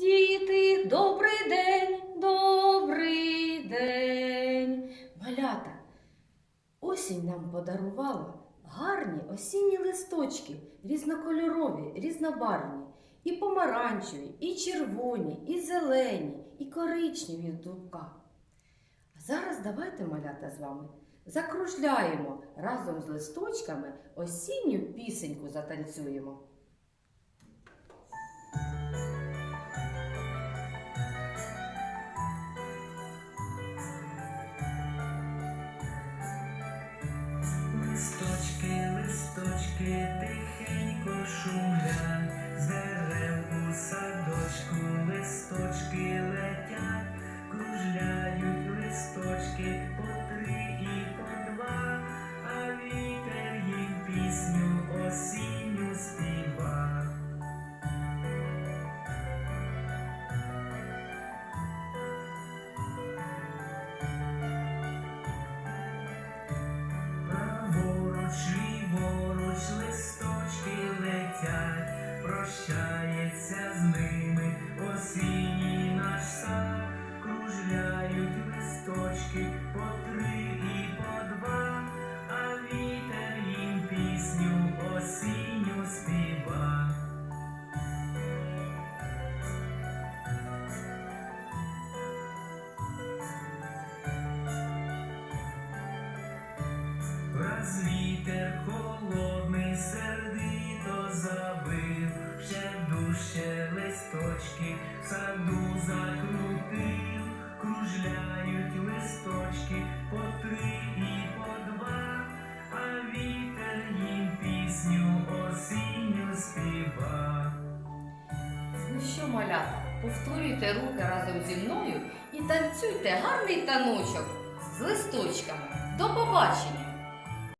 Діти, добрий день, добрий день. Малята, осінь нам подарувала гарні осінні листочки, різнокольорові, різнобарвні, і помаранчеві, і червоні, і зелені, і коричневі в дубках. А зараз давайте, малята, з вами закружляємо разом з листочками осінню пісеньку затанцюємо. Пісню осінню співа. Праворуч, ліворуч, листочки летять, прощається з ними осінній наш сад, кружляють листочки по три і по два, Раз вітер холодний сердито забив, ще дужче листочки в саду закрутив, кружляють листочки по три і по два, а вітер їм пісню осінню співа. Ну що, малята, повторюйте руки разом зі мною і танцюйте гарний таночок з листочками. До побачення!